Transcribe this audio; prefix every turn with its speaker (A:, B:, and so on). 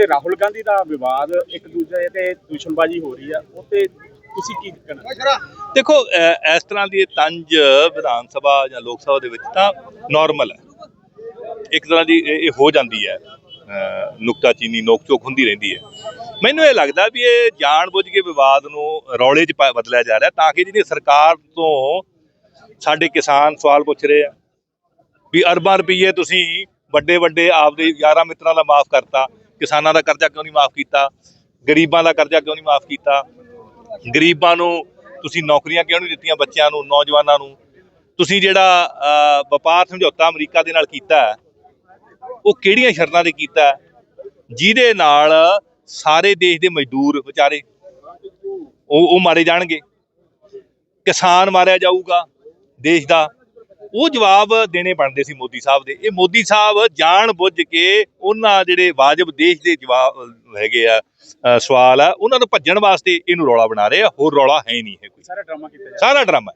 A: ਤੇ ਰਾਹੁਲ ਗਾਂਧੀ ਦਾ ਵਿਵਾਦ ਇੱਕ ਦੂਜੇ ਤੇ ਦੁਸ਼ਮਣਬਾਜ਼ੀ ਹੋ ਰਹੀ ਆ ਉਹ ਤੇ ਤੁਸੀਂ ਕੀ ਕਹਿਣਾ?
B: ਦੇਖੋ ਇਸ ਤਰ੍ਹਾਂ ਦੀ ਤੰਜ ਵਿਧਾਨ ਸਭਾ ਜਾਂ ਲੋਕ ਸਭਾ ਦੇ ਵਿੱਚ ਤਾਂ ਨਾਰਮਲ ਹੈ। ਇੱਕ ਤਰ੍ਹਾਂ ਦੀ ਇਹ ਹੋ ਜਾਂਦੀ ਹੈ। ਨੁਕਤਾਚੀਨੀ ਨੋਕ ਝੋਕ ਹੁੰਦੀ ਰਹਿੰਦੀ ਹੈ। ਮੈਨੂੰ ਇਹ ਲੱਗਦਾ ਵੀ ਇਹ ਜਾਣਬੁੱਝ ਕੇ ਵਿਵਾਦ ਨੂੰ ਰੌਲੇ 'ਚ ਪਾ- ਬਦਲਿਆ ਜਾ ਰਿਹਾ ਤਾਂ ਕਿ ਜਿਹੜੀ ਸਰਕਾਰ ਤੋਂ ਸਾਡੇ ਕਿਸਾਨ ਸਵਾਲ ਪੁੱਛ ਰਹੇ ਆ ਵੀ ਅਰਬਾਂ ਰੁਪਏ ਤੁਸੀਂ ਵੱਡੇ ਵੱਡੇ ਆਪਦੇ ਯਾਰਾਂ ਮਿੱਤਰਾਂ ਦਾ ਮਾਫ ਕਰਤਾ, ਕਿਸਾਨਾਂ ਦਾ ਕਰਜ਼ਾ ਕਿਉਂ ਨਹੀਂ ਮਾਫ ਕੀਤਾ, ਗਰੀਬਾਂ ਦਾ ਕਰਜ਼ਾ ਕਿਉਂ ਨਹੀਂ ਮਾਫ ਕੀਤਾ? ਗਰੀਬਾਂ ਨੂੰ ਤੁਸੀਂ ਨੌਕਰੀਆਂ ਕਿਉਂ ਨਹੀਂ ਦਿੱਤੀਆਂ ਬੱਚਿਆਂ ਨੂੰ, ਨੌਜਵਾਨਾਂ ਨੂੰ? ਤੁਸੀਂ ਜਿਹੜਾ ਵਪਾਰ ਸਮਝੌਤਾ ਅਮਰੀਕਾ ਦੇ ਨਾਲ ਕੀਤਾ ਉਹ ਕਿਹੜੀਆਂ ਸ਼ਰਤਾਂ ਤੇ ਕੀਤਾ ਜਿਹਦੇ ਨਾਲ ਸਾਰੇ ਦੇਸ਼ ਦੇ ਮਜ਼ਦੂਰ ਵਿਚਾਰੇ, ਉਹ ਉਹ ਮਾਰੇ ਜਾਣਗੇ। ਕਿਸਾਨ ਮਾਰਿਆ ਜਾਊਗਾ ਦੇਸ਼ ਦਾ। ਉਹ ਜਵਾਬ ਦੇਣੇ ਬਣਦੇ ਸੀ ਮੋਦੀ ਸਾਹਿਬ ਦੇ। ਇਹ ਮੋਦੀ ਸਾਹਿਬ ਜਾਣ ਬੁੱਝ ਕੇ ਉਹਨਾਂ ਜਿਹੜੇ ਵਾਜਬ ਦੇਸ਼ ਦੇ ਜਵਾਬ ਹੈਗੇ ਆ ਸਵਾਲ ਆ ਉਹਨਾਂ ਨੂੰ ਭੱਜਣ ਵਾਸਤੇ ਇਹਨੂੰ ਰੌਲਾ ਬਣਾ ਰਹੇ ਆ ਹੋਰ ਰੌਲਾ ਹੈ ਨਹੀਂ ਹੈ ਕੋਈ।
A: ਸਾਰਾ ਡਰਾਮਾ ਕੀਤਾ
B: ਸਾਰਾ ਡਰਾਮਾ।